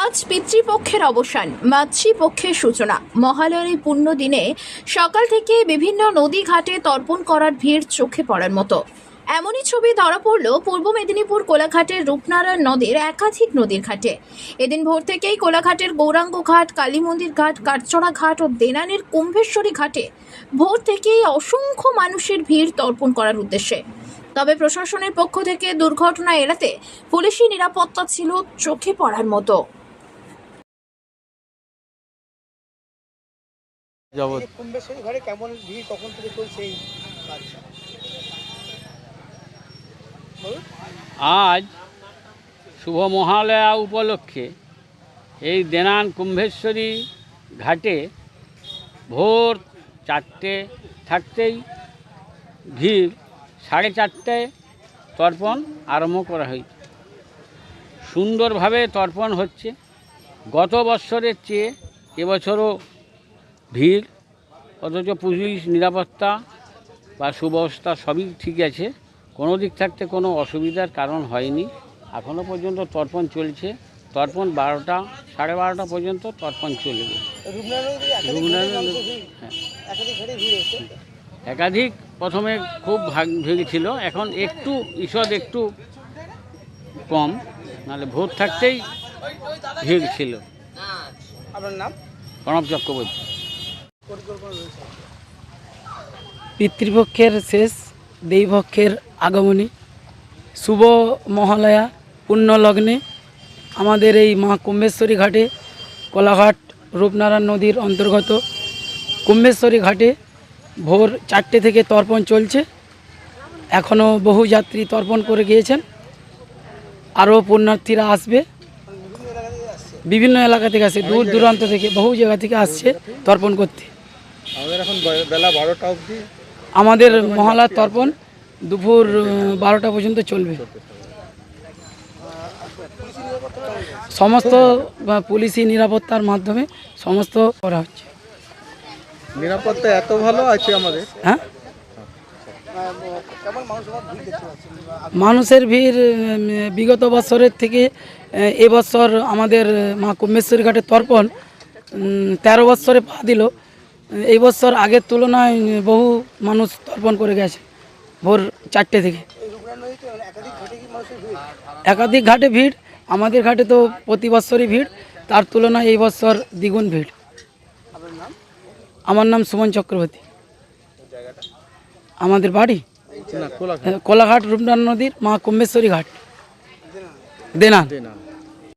আজ পিতৃপক্ষের অবসান, মাতৃপক্ষের সূচনা। মহালয়ার এই পুণ্য দিনে সকাল থেকে বিভিন্ন নদী ঘাটে তর্পণ করার ভিড় চোখে পড়ার মতো। এমনই ছবি ধরা পড়ল পূর্ব মেদিনীপুর কোলাঘাটের রূপনারায়ণ নদীর একাধিক নদীর ঘাটে। এদিন ভোর থেকেই কোলাঘাটের গৌরাঙ্গ ঘাট, কালী মন্দির ঘাট কাটচড়া ঘাট ও দেনানের কুম্ভেশ্বরী ঘাটে ভোর থেকেই অসংখ্য মানুষের ভিড় তর্পণ করার উদ্দেশ্যে। তবে প্রশাসনের পক্ষ থেকে দুর্ঘটনা এড়াতে পুলিশি নিরাপত্তা ছিল চোখে পড়ার মতো। যাবৎ কুম্ভেশ্বরী ঘরে কেমন ভিড় কখন থেকে চলছে এই আজ শুভ মহালয়া উপলক্ষে এই দেনান কুম্ভেশ্বরী ঘাটে ভোর চারটে থাকতেই ভিড় সাড়ে চারটায় তর্পণ আরম্ভ করা হয়েছে। সুন্দরভাবে তর্পণ হচ্ছে। গত বৎসরের চেয়ে এবছরও ভিড় অথচ পুলিশ নিরাপত্তা বা সুব্যবস্থা সবই ঠিক আছে। কোনো দিক থাকতে কোনো অসুবিধার কারণ হয়নি। এখনও পর্যন্ত তর্পণ চলছে। তর্পণ বারোটা সাড়ে বারোটা পর্যন্ত তর্পণ চলবে। একাধিক হ্যাঁ। একাধিক প্রথমে খুব ভাগ ভিড় ছিল এখন একটু ঈষৎ একটু কম। নাহলে ভোর থাকতেই ভিড় ছিল আপনার নাম? প্রণব চক্রবর্তী। পিতৃপক্ষের শেষ, দেবীপক্ষের আগমনী, শুভ মহালয়া পুণ্য লগ্নে আমাদের এই মা কুম্ভেশ্বরী ঘাটে কোলাঘাট রূপনারায়ণ নদীর অন্তর্গত কুম্ভেশ্বরী ঘাটে ভোর চারটে থেকে তর্পণ চলছে। এখনও বহু যাত্রী তর্পণ করে গিয়েছেন। আরও পুণ্যার্থীরা আসবে। বিভিন্ন এলাকা থেকে আসে। দূর দূরান্ত থেকে বহু জায়গা থেকে আসছে তর্পণ করতে। আমাদের এখন বেলা বারোটা অবধি। আমাদের মহালয়ার তর্পণ দুপুর বারোটা পর্যন্ত চলবে। সমস্ত পুলিশি নিরাপত্তার মাধ্যমে সমস্ত করা হচ্ছে। নিরাপত্তা এত ভালো আছে আমাদের? হ্যাঁ? মানুষের ভিড় বিগত বছরের থেকে এবছর আমাদের মা কুম্ভেশ্বরী ঘাটের তর্পণ তেরো বছরে পা দিল। এই বছর আগের তুলনায় বহু মানুষ তর্পণ করে গেছে ভোর চারটে থেকে। একাধিক ঘাটে ভিড় আমাদের ঘাটে তো প্রতি বছরই ভিড় তার তুলনায় এই বছর দ্বিগুণ ভিড়। আমার নাম সুমন চক্রবর্তী। আমাদের বাড়ি? কোলাঘাট। রূপনারায়ণ নদীর মা কুম্বেশ্বরী ঘাট। দেনা দেনা